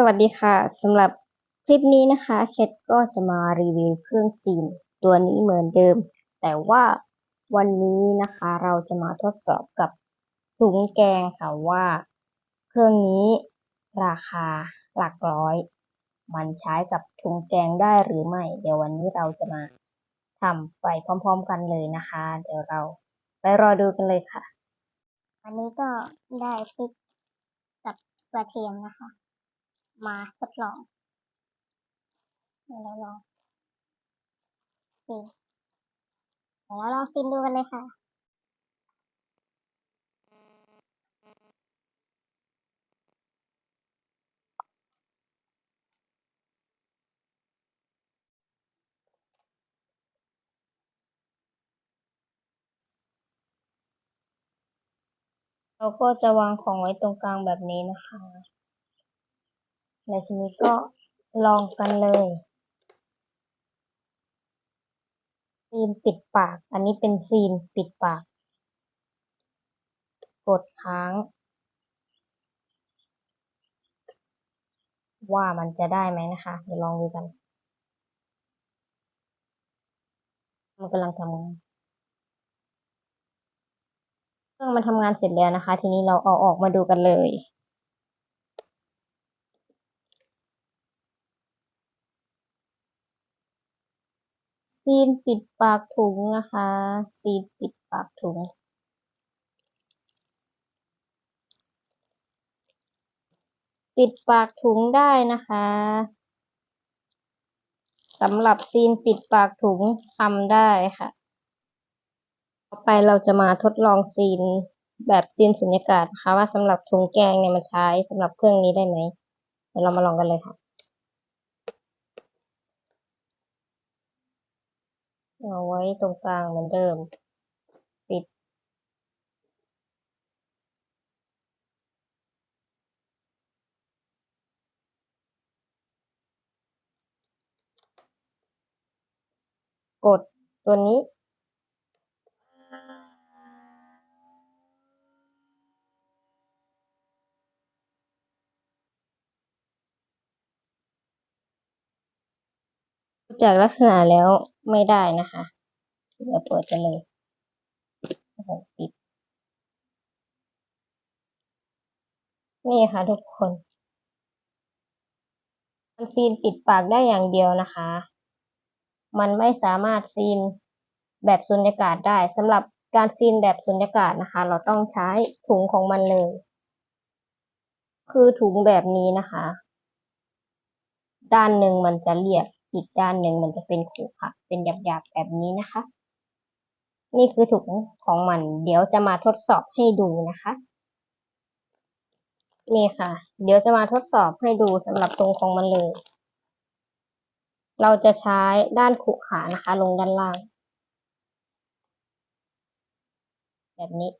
สวัสดีค่ะสำหรับคลิปนี้นะคะเคทก็จะมารีวิวเครื่องซีนตัวนี้เหมือนเดิม แต่ว่าวันนี้นะคะเราจะมาทดสอบกับถุงแกงค่ะว่า เครื่องนี้ราคาหลักร้อย มันใช้กับถุงแกงได้หรือไม่ เดี๋ยววันนี้เราจะมาทำไปพร้อมๆกันเลยนะคะ เดี๋ยวเราไปรอดูกันเลยค่ะวันนี้ก็ได้พริกกับกระเทียมนะคะ มาทดลองเดี๋ยวเราลองซิเดี๋ยวเราลองซิมดูกันเลยค่ะเราก็จะวางของไว้ตรงกลางแบบนี้นะคะ ในทีนี้ก็ลองกันเลยซีนปิดปาก อันนี้เป็นซีนปิดปาก กดค้าง ว่ามันจะได้ไหมนะคะ เดี๋ยวลองดูกัน มันกำลังทำงานเครื่องมันทำงานเสร็จแล้วนะคะ ทีนี้เราเอาออกมาดูกันเลย ซีนปิดปากถุงนะคะ ซีนปิดปากถุง ปิดปากถุงได้นะคะสำหรับซีนปิดปากถุงทำได้ค่ะ ต่อไปเราจะมาทดลองซีนแบบซีนสุญญากาศนะคะว่าสำหรับถุงแกงเนี่ยมันใช้สำหรับเครื่องนี้ได้ไหมเดี๋ยวเรามาลองกันเลยค่ะ เอาไว้ตรงกลางเหมือนเดิม ปิด กดตัวนี้ จากลักษณะแล้วไม่ได้นะคะเดี๋ยวเปิดกันเลยปิด นี่ค่ะทุกคนมันซีนปิดปากได้อย่างเดียวนะคะ มันไม่สามารถซีนแบบสุญญากาศได้สำหรับการซีนแบบสุญญากาศนะคะ เราต้องใช้ถุงของมันเลย คือถุงแบบนี้นะคะ ด้านหนึ่งมันจะเรียบ อีกด้านหนึ่งมันจะเป็นขรุขระเป็นหยาบๆแบบนี้นะคะ นี่คือถุงของมัน เดี๋ยวจะมาทดสอบให้ดูนะคะนี่ค่ะ เดี๋ยวจะมาทดสอบให้ดูสำหรับตรงของมันเลย เราจะใช้ด้านขรุขระนะคะ ลงด้านล่าง แบบนี้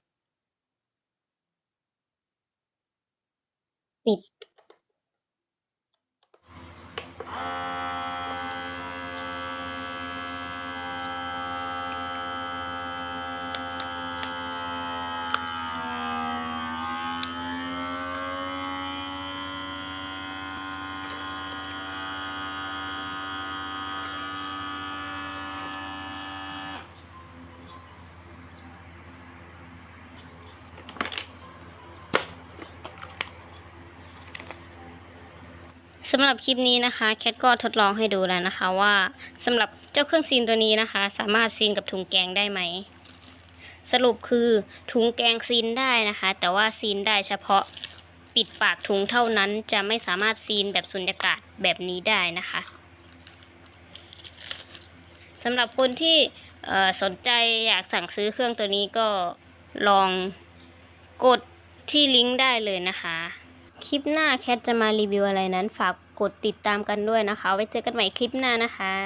ปิด สำหรับคลิปนี้นะคะแคทก็ทดลองให้ดูแล้วนะคะว่าสำหรับเจ้าเครื่องซีนตัวนี้นะคะ สามารถซีนกับถุงแกงได้ไหม สรุปคือถุงแกงซีนได้นะคะ แต่ว่าซีนได้เฉพาะปิดปากถุงเท่านั้นจะไม่สามารถซีนแบบสุญญากาศแบบนี้ได้นะคะสำหรับคนที่สนใจอยากสั่งซื้อเครื่องตัวนี้ก็ลองกดที่ลิงก์ได้เลยนะคะ คลิปหน้าแคทจะมารีวิวอะไรนั้น ฝากกดติดตามกันด้วยนะคะ ไว้เจอกันใหม่คลิปหน้านะคะ